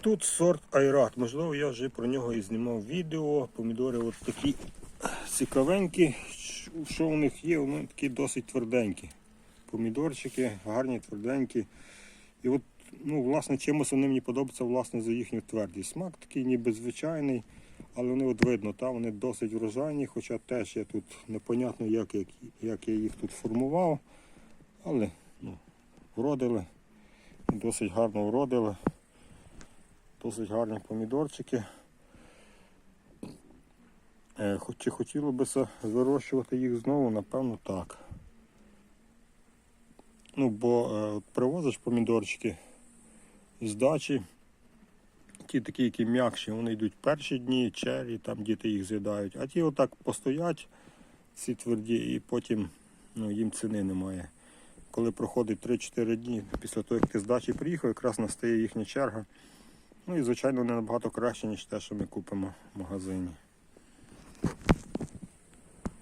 тут сорт Айрат. Можливо, я вже про нього і знімав відео. Помідори от такі цікавенькі. Що у них є? Вони такі досить тверденькі. Помідорчики, гарні, тверденькі. І от, ну, власне, чимось вони мені подобаються власне, за їхню твердість. Смак такий ніби звичайний, але вони от видно, та, вони досить врожайні, хоча теж я тут непонятно, як, як, як я їх тут формував. Але ну, вродили, досить гарно вродили. Досить гарні помідорчики. Е, Чи хотіло це вирощувати їх знову? Напевно, так. Ну, бо е, привозиш помідорчики з дачі. Ті такі, які м'якші, вони йдуть перші дні, чері, там діти їх з'їдають. А ті отак постоять, ці тверді, і потім ну, їм ціни немає. Коли проходить 3-4 дні після того, як ти з дачі приїхав, якраз настає їхня черга. Ну і звичайно вони набагато краще, ніж те, що ми купимо в магазині.